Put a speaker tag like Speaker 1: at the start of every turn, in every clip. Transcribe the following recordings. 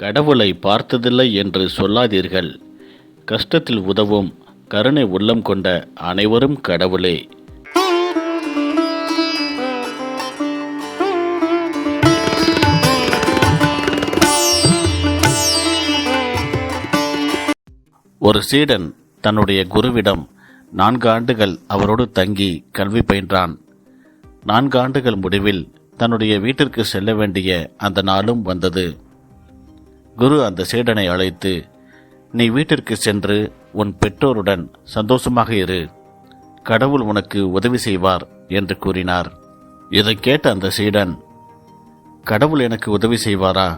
Speaker 1: கடவுளை பார்த்ததில்லை என்று சொல்லாதீர்கள். கஷ்டத்தில் உதவும் கருணை உள்ளம் கொண்ட அனைவரும் கடவுளே. ஒரு சீடன் தன்னுடைய குருவிடம் நான்கு ஆண்டுகள் அவரோடு தங்கி கல்வி பயின்றான். நான்கு ஆண்டுகள் முடிவில் தன்னுடைய வீட்டிற்கு செல்ல வேண்டிய அந்த நாளும் வந்தது. குரு அந்த சீடனை அழைத்து நீ வீட்டிற்கு சென்று உன் பெற்றோருடன் சந்தோஷமாக இரு. கடவுள் உனக்கு உதவி செய்வார் என்று கூறினார். இதை கேட்ட அந்த சீடன் கடவுள் எனக்கு உதவி செய்வாரா?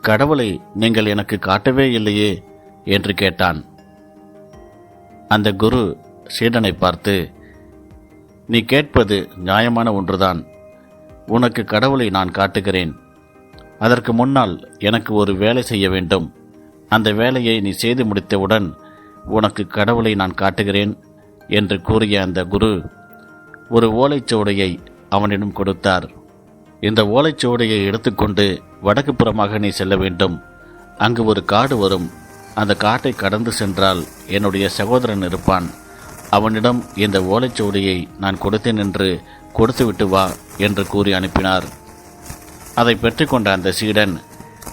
Speaker 1: கடவுளை நீங்கள் எனக்கு காட்டவே இல்லையே என்று கேட்டான். அந்த குரு சீடனை பார்த்து நீ கேட்பது நியாயமான ஒன்றுதான். உனக்கு கடவுளை நான் காட்டுகிறேன். அதற்கு முன்னால் எனக்கு ஒரு வேலை செய்ய வேண்டும். அந்த வேலையை நீ செய்து முடித்தவுடன் உனக்கு கடவுளை நான் காட்டுகிறேன் என்று கூறிய அந்த குரு ஒரு ஓலைச்சுவடையை அவனிடம் கொடுத்தார். இந்த ஓலைச்சுவடையை எடுத்துக்கொண்டு வடக்கு புறமாக நீ செல்ல வேண்டும். அங்கு ஒரு காடு வரும். அந்த காட்டை கடந்து சென்றால் என்னுடைய சகோதரன் இருப்பான். அவனிடம் இந்த ஓலைச்சுவடியை நான் கொடுத்தேன் என்று கொடுத்துவிட்டு வா என்று கூறி அனுப்பினார். அதை பெற்றுக்கொண்ட அந்த சீடன்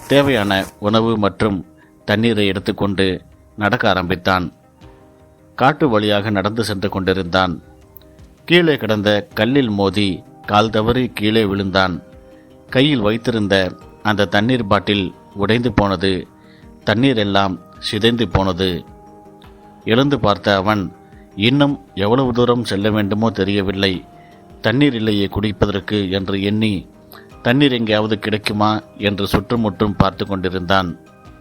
Speaker 1: தேவையான உணவு மற்றும் தண்ணீரை எடுத்துக்கொண்டு நடக்க ஆரம்பித்தான். காட்டு வழியாக நடந்து சென்று கொண்டிருந்தான். கீழே கிடந்த கல்லில் மோதி கால் தவறி கீழே விழுந்தான். கையில் வைத்திருந்த அந்த தண்ணீர் பாட்டில் உடைந்து போனது. தண்ணீர் எல்லாம் சிதைந்து போனது. எழுந்து பார்த்த அவன் இன்னும் எவ்வளவு தூரம் செல்ல வேண்டுமோ தெரியவில்லை. தண்ணீர் இல்லையே குடிப்பதற்கு என்று எண்ணி தண்ணீர் எங்கேயாவது கிடைக்குமா என்று சுற்றுமுற்றும் பார்த்து கொண்டிருந்தான்.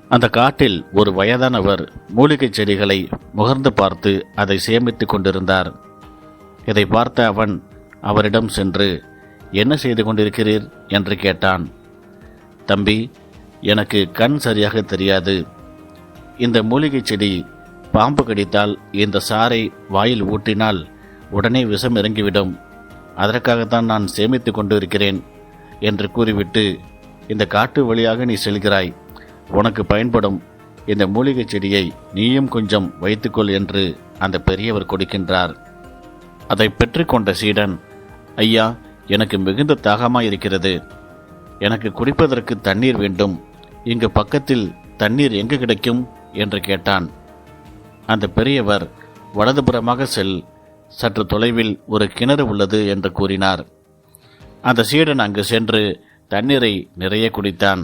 Speaker 1: அந்த காட்டில் ஒரு வயதானவர் மூலிகைச் செடிகளை முகர்ந்து பார்த்து அதை சேமித்துக் கொண்டிருந்தார். இதை பார்த்த அவன் அவரிடம் சென்று என்ன செய்து கொண்டிருக்கிறீர்? என்று கேட்டான். தம்பி எனக்கு கண் சரியாக தெரியாது. இந்த மூலிகைச் செடி பாம்பு கடித்தால் இந்த சாறை வாயில் ஊட்டினால் உடனே விஷம் இறங்கிவிடும். அதற்காகத்தான் நான் சேமித்து கொண்டு இருக்கிறேன் என்று கூறிவிட்டு இந்த காட்டு வழியாக நீ செல்கிறாய். உனக்கு பயன்படும் இந்த மூலிகைச் செடியை நீயும் கொஞ்சம் வைத்துக்கொள் என்று அந்த பெரியவர் கொடுக்கின்றார். அதை பெற்றுக்கொண்ட சீடன் ஐயா எனக்கு மிகுந்த தாகமாக இருக்கிறது எனக்கு குடிப்பதற்கு தண்ணீர் வேண்டும். இங்கு பக்கத்தில் தண்ணீர் எங்கு கிடைக்கும்? என்று கேட்டான். அந்த பெரியவர் வலதுபுறமாக செல். சற்று தொலைவில் ஒரு கிணறு உள்ளது என்று கூறினார். அந்த சீடன் அங்கு சென்று தண்ணீரை நிறைய குடித்தான்.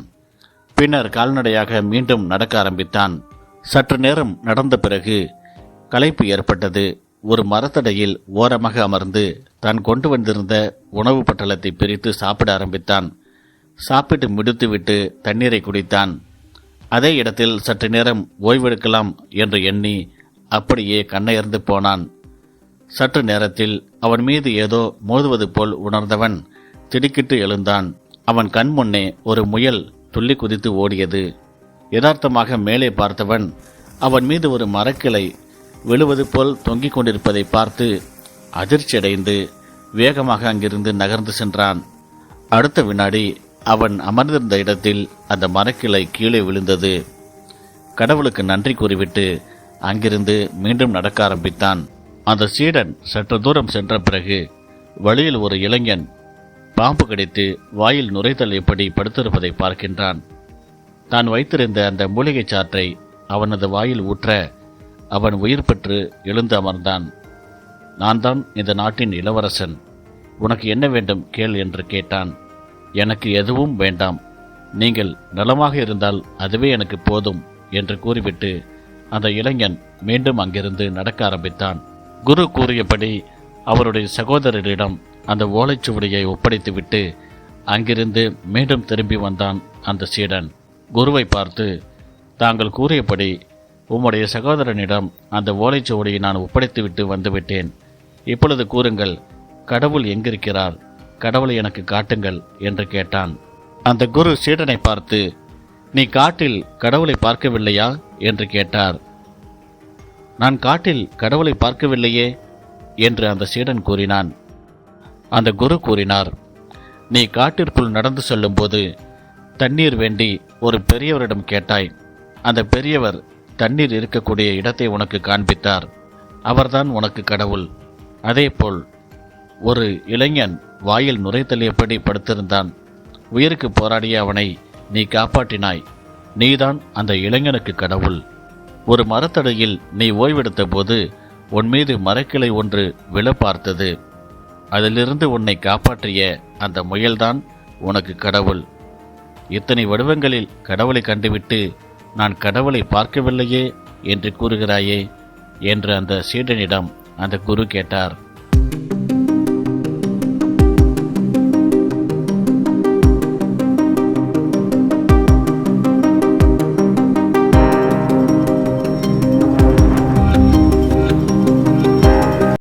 Speaker 1: பின்னர் கால்நடையாக மீண்டும் நடக்க ஆரம்பித்தான். சற்று நேரம் நடந்த பிறகு களைப்பு ஏற்பட்டது. ஒரு மரத்தடையில் ஓரமாக அமர்ந்து தான் கொண்டு வந்திருந்த உணவு பட்டலத்தை பிரித்து சாப்பிட ஆரம்பித்தான். சாப்பிட்டு முடித்துவிட்டு தண்ணீரை குடித்தான். அதே இடத்தில் சற்று நேரம் ஓய்வெடுக்கலாம் என்று எண்ணி அப்படியே கண்ணையர்ந்து போனான். சற்று நேரத்தில் அவன் மீது ஏதோ மோதுவது போல் உணர்ந்தவன் திடுக்கிட்டு எழுந்தான். அவன் கண் முன்னே ஒரு முயல் துள்ளி குதித்து ஓடியது. யதார்த்தமாக மேலே பார்த்தவன் அவன் மீது ஒரு மரக்கிளை விழுவது போல் தொங்கிக் கொண்டிருப்பதை பார்த்து அதிர்ச்சியடைந்து வேகமாக அங்கிருந்து நகர்ந்து சென்றான். அடுத்த வினாடி அவன் அமர்ந்திருந்த இடத்தில் அந்த மரக்கிளை கீழே விழுந்தது. கடவுளுக்கு நன்றி கூறிவிட்டு அங்கிருந்து மீண்டும் நடக்க ஆரம்பித்தான். அந்த சீடன் சற்று தூரம் சென்ற பிறகு வழியில் ஒரு இளைஞன் பாம்பு கிடைத்து வாயில் நுரைத்தல் எப்படி படுத்திருப்பதை பார்க்கின்றான். தான் வைத்திருந்த அந்த மூலிகைச் சாற்றை அவனது வாயில் ஊற்ற அவன் உயிர் பெற்று எழுந்து அமர்ந்தான். நான் தான் இந்த நாட்டின் இளவரசன். உனக்கு என்ன வேண்டும் கேள் என்று கேட்டான். எனக்கு எதுவும் வேண்டாம். நீங்கள் நலமாக இருந்தால் அதுவே எனக்கு போதும் என்று கூறிவிட்டு அந்த இளைஞன் மீண்டும் அங்கிருந்து நடக்க ஆரம்பித்தான். குரு கூறியபடி அவருடைய சகோதரரிடம் அந்த ஓலைச்சுவடியை ஒப்படைத்துவிட்டு அங்கிருந்து மீண்டும் திரும்பி வந்தான் அந்த சீடன். குருவை பார்த்து தாங்கள் கூறியபடி உம்முடைய சகோதரனிடம் அந்த ஓலைச்சுவடியை நான் ஒப்படைத்துவிட்டு வந்துவிட்டேன். இப்பொழுது கூறுங்கள் கடவுள் எங்கிருக்கிறார்? கடவுளை எனக்கு காட்டுங்கள் என்று கேட்டான். அந்த குரு சீடனை பார்த்து நீ காட்டில் கடவுளை பார்க்கவில்லையா? என்று கேட்டார். நான் காட்டில் கடவுளை பார்க்கவில்லையே என்று அந்த சீடன் கூறினான். அந்த குரு கூறினார் நீ காட்டிற்குள் நடந்து செல்லும்போது தண்ணீர் வேண்டி ஒரு பெரியவரிடம் கேட்டாய். அந்த பெரியவர் தண்ணீர் இருக்கக்கூடிய இடத்தை உனக்கு காண்பித்தார். அவர்தான் உனக்கு கடவுள். அதேபோல் ஒரு இளைஞன் வாயில் நுரைத்தல் எப்படி படுத்திருந்தான். உயிருக்கு போராடிய அவனை நீ காப்பாற்றினாய். நீதான் அந்த இளைஞனுக்கு கடவுள். ஒரு மரத்தடையில் நீ ஓய்வெடுத்த போது உன் மீது மரக்கிளை ஒன்று விழ பார்த்தது. அதிலிருந்து உன்னை காப்பாற்றிய அந்த முயல்தான் உனக்கு கடவுள். இத்தனை வடிவங்களில் கடவுளை கண்டுவிட்டு நான் கடவுளை பார்க்கவில்லையே என்று கூறுகிறாயே என்று அந்த சீடனிடம் அந்த குரு கேட்டார்.